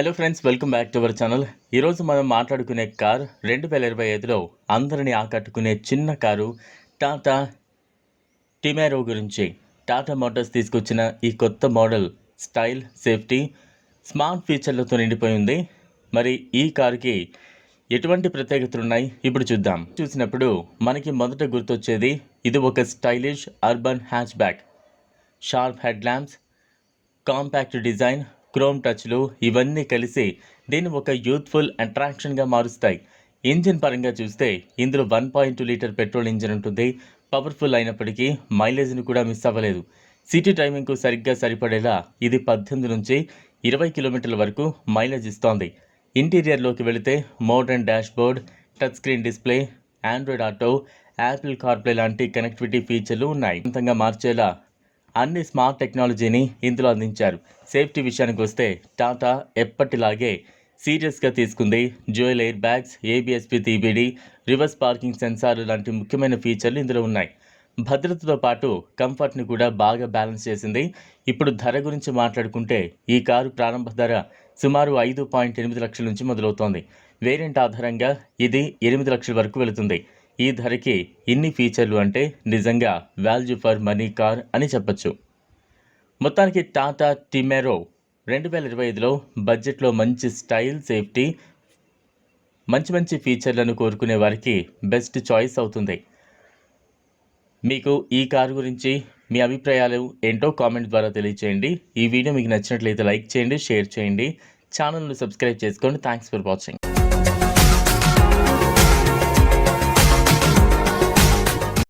Hello friends welcome back to our channel ఈరోజు మనం మాట్లాడుకునే కార్ రెండు వేల ఇరవై ఐదులో అందరినీ ఆకట్టుకునే చిన్న కారు టాటా టిమారో గురించి. టాటా మోటార్స్ తీసుకొచ్చిన ఈ కొత్త మోడల్ స్టైల్ సేఫ్టీ స్మార్ట్ ఫీచర్లతో నిండిపోయి ఉంది. మరి ఈ కారుకి ఎటువంటి ప్రత్యేకతలు ఉన్నాయి ఇప్పుడు చూద్దాం. చూసినప్పుడు మనకి మొదట గుర్తొచ్చేది ఇది ఒక stylish urban hatchback sharp head lamps compact design chrome టచ్లు ఇవన్నీ కలిసి దీన్ని ఒక యూత్ఫుల్ అట్రాక్షన్గా మారుస్తాయి. ఇంజిన్ పరంగా చూస్తే ఇందులో one point two litre petrol engine ఉంటుంది. పవర్ఫుల్ అయినప్పటికీ మైలేజ్ని కూడా మిస్ అవ్వలేదు. సిటీ టైమింగ్కు సరిగ్గా సరిపడేలా ఇది పద్దెనిమిది నుంచి ఇరవై కిలోమీటర్ల వరకు మైలేజ్ ఇస్తోంది. ఇంటీరియర్లోకి వెళితే modern dashboard touch screen display Android auto Apple CarPlay లాంటి కనెక్టివిటీ ఫీచర్లు ఉన్నాయి. అంతంగా మార్చేలా అన్ని స్మార్ట్ టెక్నాలజీని ఇందులో అందించారు. సేఫ్టీ విషయానికి వస్తే టాటా ఎప్పటిలాగే సీరియస్గా తీసుకుంది. జ్యువెల్ ఎయిర్ బ్యాగ్స్ ఏబిఎస్పి టీబీడీ రివర్స్ పార్కింగ్ సెన్సార్ లాంటి ముఖ్యమైన ఫీచర్లు ఇందులో ఉన్నాయి. భద్రతతో పాటు కంఫర్ట్ని కూడా బాగా బ్యాలెన్స్ చేసింది. ఇప్పుడు ధర గురించి మాట్లాడుకుంటే ఈ కారు ప్రారంభ ధర సుమారు ఐదు పాయింట్ ఎనిమిది లక్షల నుంచి మొదలవుతోంది. వేరియంట్ ఆధారంగా ఇది ఎనిమిది లక్షల వరకు వెళుతుంది. ఈ ధరకి ఇన్ని ఫీచర్లు అంటే నిజంగా వాల్యూ ఫర్ మనీ కార్ అని చెప్పొచ్చు. మొత్తానికి టాటా టిమెరో రెండు వేల ఇరవై ఐదులో బడ్జెట్లో మంచి స్టైల్ సేఫ్టీ మంచి మంచి ఫీచర్లను కోరుకునే వారికి బెస్ట్ చాయిస్ అవుతుంది. మీకు ఈ కారు గురించి మీ అభిప్రాయాలు ఏంటో కామెంట్ ద్వారా తెలియచేయండి. ఈ వీడియో మీకు నచ్చినట్లయితే లైక్ చేయండి షేర్ చేయండి. ఛానల్ను సబ్స్క్రైబ్ చేసుకోండి. Thanks for watching